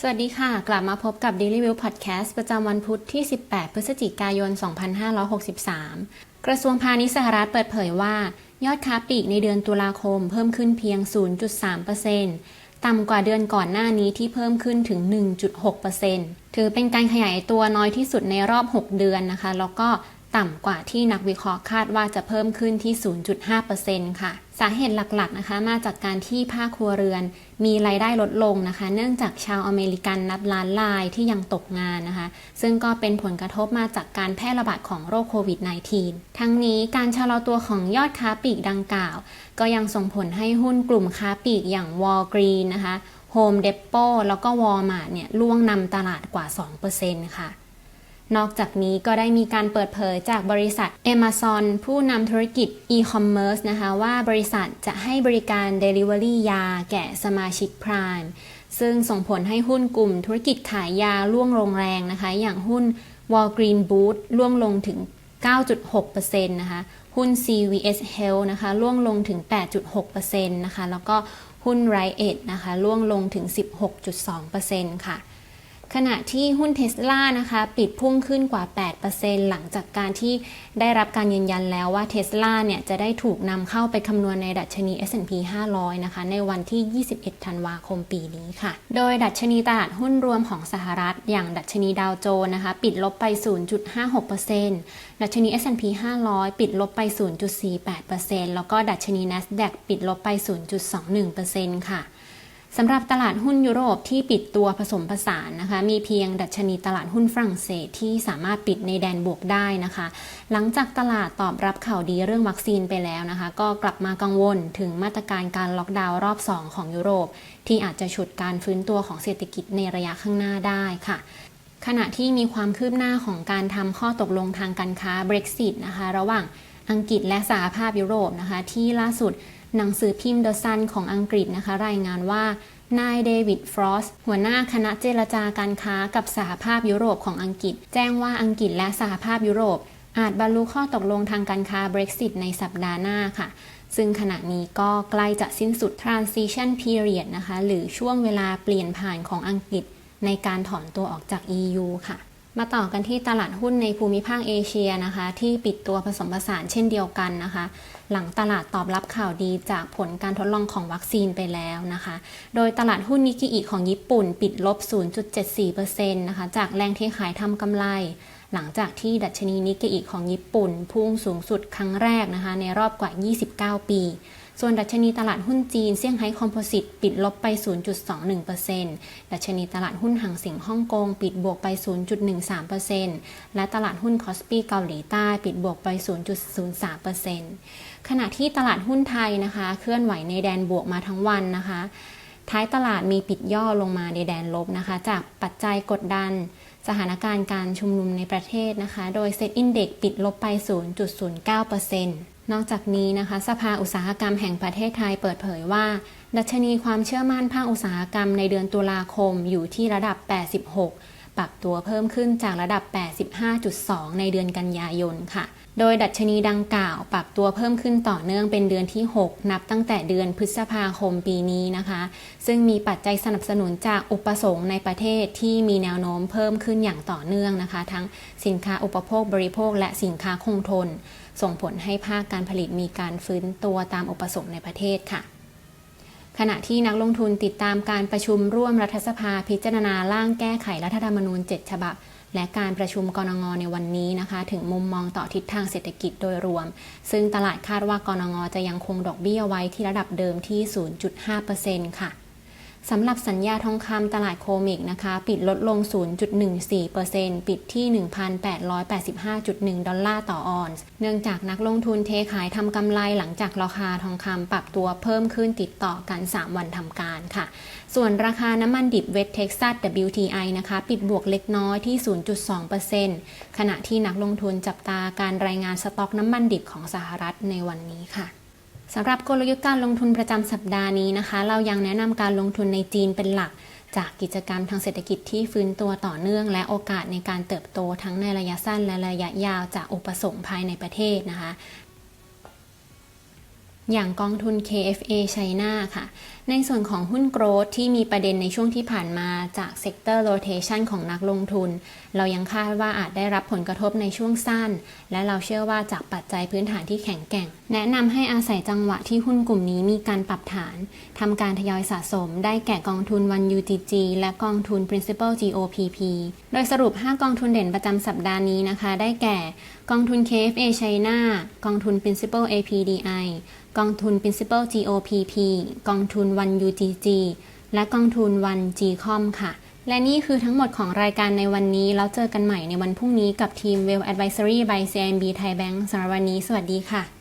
สวัสดีค่ะ กลับมาพบกับ Daily View Podcast ประจำวันพุธที่ 18 พฤศจิกายน 2563 กระทรวงพาณิชย์สหรัฐเปิดเผยว่า ยอดค้าปลีกในเดือนตุลาคมเพิ่มขึ้นเพียง 0.3%ต่ำกว่าเดือนก่อนหน้านี้ที่เพิ่มขึ้นถึง 1.6%ถือเป็นการขยายตัวน้อยที่สุดในรอบ 6 เดือนนะคะ แล้วก็ ต่ำกว่าที่นักวิเคราะห์คาดว่าจะเพิ่มขึ้นที่ 0.5%ค่ะ สาเหตุหลักๆนะคะ มาจากการที่ภาคครัวเรือน มีรายได้ลดลงนะคะ เนื่องจากชาวอเมริกันนับล้านรายที่ยังตกงานนะคะ ซึ่งก็เป็นผลกระทบมาจากการแพร่ระบาดของโรคโควิด -19 ทั้งนี้การชะลอตัวของยอดค้าปลีกดังกล่าว ก็ยังส่งผลให้หุ้นกลุ่มค้าปลีกอย่าง Walgreen นะคะ Home Depot แล้วก็ Walmart เนี่ยล่วงนำตลาดกว่า 2%ค่ะ นอกจากนี้ก็ได้มีการเปิดเผยจากบริษัท Amazon ผู้นำธุรกิจ e-commerce นะคะว่าบริษัทจะให้บริการ Delivery ยาแก่สมาชิก Prime ซึ่งส่งผลให้หุ้นกลุ่มธุรกิจขายยาล่วงลงแรงนะคะ อย่างหุ้น Walgreen Boots ล่วงลงถึง 9.6%นะคะหุ้น CVS Health นะคะล่วงลงถึง 8.6%นะคะแล้วก็หุ้น Rite นะคะล่วงลงถึง 16.2%ค่ะ ขณะที่หุ้นเทสลานะคะปิดพุ่งขึ้นกว่า 8%หลังจากการที่ได้รับการยืนยันแล้วว่าเทสลาเนี่ยจะได้ถูกนำเข้าไปคำนวณในดัชนี S&P 500 นะคะ ในวันที่ 21 ธันวาคมปีนี้ค่ะ โดยดัชนีตลาดหุ้นรวมของสหรัฐ อย่างดัชนีดาวโจนส์นะคะ ปิดลบไป 0.56%ดัชนี S&P 500 ปิดลบไป 0.48%แล้วก็ดัชนี NASDAQ ปิดลบไป 0.21%ค่ะ สำหรับตลาดหุ้นยุโรปที่ปิดตัวผสมผสานนะคะ มีเพียงดัชนีตลาดหุ้นฝรั่งเศสที่สามารถปิดในแดนบวกได้นะคะ หลังจากตลาดตอบรับข่าวดีเรื่องวัคซีนไปแล้วนะคะ ก็กลับมากังวลถึงมาตรการการล็อกดาวน์รอบ 2 ของยุโรป ที่อาจจะฉุดการฟื้นตัวของเศรษฐกิจในระยะข้างหน้าได้ค่ะขณะที่มีความคืบหน้าของการทำข้อตกลงทางการค้า Brexit นะคะ ระหว่างอังกฤษและสหภาพยุโรปนะคะ ที่ล่าสุด หนังสือพิมพ์ The Sun ของอังกฤษนะคะ รายงานว่านายเดวิดฟรอสหัวหน้าคณะเจรจาการค้ากับสหภาพยุโรปของอังกฤษ แจ้งว่าอังกฤษและสหภาพยุโรป อาจบรรลุข้อตกลงทางการค้า Brexit ในสัปดาห์หน้าค่ะ ซึ่งขณะนี้ก็ใกล้จะสิ้นสุด transition period นะคะ หรือช่วงเวลาเปลี่ยนผ่านของอังกฤษในการถอนตัวออกจาก EU ค่ะ มาต่อกันที่ตลาดหุ้นในภูมิภาคเอเชียนะคะ ที่ปิดตัวผสมผสานเช่นเดียวกันนะคะ หลังตลาดตอบรับข่าวดีจากผลการทดลองของวัคซีนไปแล้วนะคะ โดยตลาดหุ้นนิกเกอิของญี่ปุ่นปิดลบ 0.74%นะคะ จากแรงเทขายทำกำไร หลังจากที่ดัชนีนิกเกอิของญี่ปุ่น พุ่งสูงสุดครั้งแรกนะคะ ในรอบกว่า 29 ปี ส่วนดัชนีตลาดหุ้นจีนเซี่ยงไฮ้คอมโพสิตปิดลบไป 0.21%ดัชนีตลาดหุ้นหางเสียงฮ่องกง ปิดบวกไป 0.13%และตลาดหุ้นคอสปีเกาหลีใต้ปิดบวกไป 0.03%ขณะที่ตลาดหุ้นไทยนะคะ เคลื่อนไหวในแดนบวกมาทั้งวันนะคะ ท้ายตลาดมีปิดย่อลงมาในแดนลบนะคะ จากปัจจัยกดดัน สถานการณ์การชุมนุมในประเทศนะคะ โดยเซ็ตอินเด็กปิดลบไป 0.09%นอกจากนี้นะคะ สภาอุตสาหกรรมแห่งประเทศไทยเปิดเผยว่า ดัชนีความเชื่อมั่นภาคอุตสาหกรรมในเดือนตุลาคมอยู่ที่ระดับ 86 ปรับตัวเพิ่มขึ้นจากระดับ 85.2 ในเดือนกันยายนค่ะ โดยดัชนีดังกล่าว ปรับตัวเพิ่มขึ้นต่อเนื่องเป็นเดือนที่ 6 นับตั้งแต่เดือนพฤษภาคมปีนี้นะคะ ซึ่งมีปัจจัยสนับสนุนจากอุปสงค์ในประเทศที่มีแนวโน้มเพิ่มขึ้นอย่างต่อเนื่องนะคะ ทั้งสินค้าอุปโภคบริโภค และสินค้าคงทน ส่งผลให้ภาคการผลิตมีการฟื้นตัวตามอุปสงค์ในประเทศค่ะ ขณะที่นักลงทุนติดตามการประชุมร่วมรัฐสภาพิจารณาร่างแก้ไขรัฐธรรมนูญ 7 ฉบับ และการประชุมกรงงในวันนี้นะคะ ถึงมุมมองต่อทิศทางเศรษฐกิจโดยรวม ซึ่งตลาดคาดว่ากรงงจะยังคงดอกเบี้ยไว้ที่ระดับเดิมที่ 0.5%ค่ะ สำหรับสัญญาทองคำตลาดโคมิกนะคะ ปิดลดลง 0.14%ปิดที่ 1,885.1 ดอลลาร์ต่อออนซ์ เนื่องจากนักลงทุนเทขายทำกำไรหลังจากราคาทองคำปรับตัวเพิ่มขึ้นติดต่อกัน 3 วันทำการค่ะ ส่วนราคาน้ำมันดิบเวสเท็กซัส WTI นะคะ ปิดบวกเล็กน้อยที่ 0.2%ขณะที่นักลงทุนจับตาการรายงานสต็อกน้ำมันดิบของสหรัฐในวันนี้ค่ะ สำหรับกลยุทธ์การลงทุนประจำสัปดาห์นี้นะคะ เรายังแนะนำการลงทุนในจีนเป็นหลัก จากกิจกรรมทางเศรษฐกิจที่ฟื้นตัวต่อเนื่อง และโอกาสในการเติบโตทั้งในระยะสั้นและระยะยาวจากอุปสงค์ภายในประเทศนะคะ อย่างกองทุน KFA China ค่ะ ในส่วนของหุ้นโกรทที่มีประเด็นในช่วงที่ผ่านมาจาก Sector Rotation ของนักลงทุน เรายังคาดว่าอาจได้รับผลกระทบในช่วงสั้น และเราเชื่อว่าจากปัจจัยพื้นฐานที่แข็งแกร่ง แนะนำให้อาศัยจังหวะที่หุ้นกลุ่มนี้มีการปรับฐานทำการทยอยสะสม ได้แก่กองทุน One UGG และกองทุน Principal GOPP โดยสรุป 5 กองทุนเด่นประจำสัปดาห์นี้นะคะ ได้แก่ กองทุน KFA China กองทุน Principal APDI กองทุน Principal GOPP กองทุน One UGG และกองทุน One GCOM ค่ะ และนี่คือทั้งหมดของรายการในวันนี้ แล้วเจอกันใหม่ในวันพรุ่งนี้กับทีม Well Advisory by CIMB Thai Bank สำหรับวันนี้ สวัสดีค่ะ